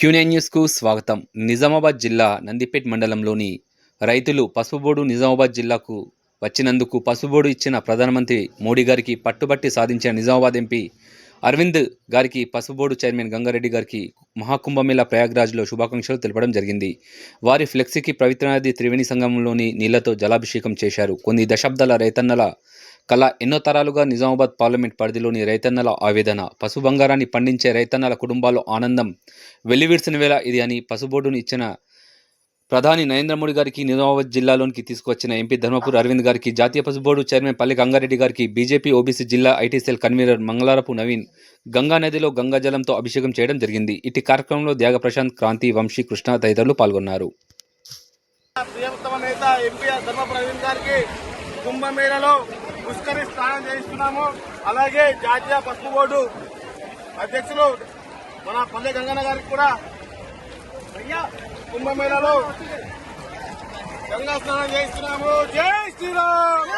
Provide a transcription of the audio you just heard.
క్యూనే న్యూస్కు స్వాగతం. నిజామాబాద్ జిల్లా నందిపేట్ మండలంలోని రైతులు పసుపుబోడు నిజామాబాద్ జిల్లాకు వచ్చినందుకు పసుపుబోడు ఇచ్చిన ప్రధానమంత్రి మోడీ గారికి పట్టుబట్టి సాధించిన నిజామాబాద్ ఎంపీ అరవింద్ గారికి పసుపుబోడు చైర్మన్ గంగారెడ్డి గారికి మహాకుంభమేళా ప్రయాగ్రాజ్లో శుభాకాంక్షలు తెలపడం జరిగింది. వారి ఫ్లెక్సీకి పవిత్రనది త్రివేణి సంఘంలోని నీళ్ళతో జలాభిషేకం చేశారు. కొన్ని దశాబ్దాల రైతన్నల కళ ఎన్నో తరాలుగా నిజామాబాద్ పార్లమెంట్ పరిధిలోని రైతన్నల ఆవేదన పశు బంగారాన్ని పండించే రైతన్నల కుటుంబాల్లో ఆనందం వెల్లివిడిసిన వేళ ఇది అని పసుబోర్డును ఇచ్చిన ప్రధాని నరేంద్ర మోడీ గారికి నిజామాబాద్ జిల్లాలోనికి తీసుకువచ్చిన ఎంపీ ధర్మపూర్ అరవింద్ గారికి జాతీయ పశుబోర్డు చైర్మన్ పల్లె గంగారెడ్డి గారికి బీజేపీ ఓబీసీ జిల్లా IT cell convener Mangalarapu Naveen Ganga నదిలో గంగాజలంతో అభిషేకం చేయడం జరిగింది. ఇటు కార్యక్రమంలో త్యాగ ప్రశాంత్ క్రాంతి వంశీ కృష్ణ తదితరులు పాల్గొన్నారు. ప్రియతమ నేత ఎంపీ ధర్మ గారికి కుంభమేళలో పుష్కరి స్నానం చేయిస్తున్నాము అలాగే జాతీయ పసుపు బోర్డు అధ్యక్షులు మన పల్లె గంగన్న గారికి కూడా అయ్యా కుంభమేళలో గంగా స్నానం చేయిస్తున్నాము. జై శ్రీరామ్!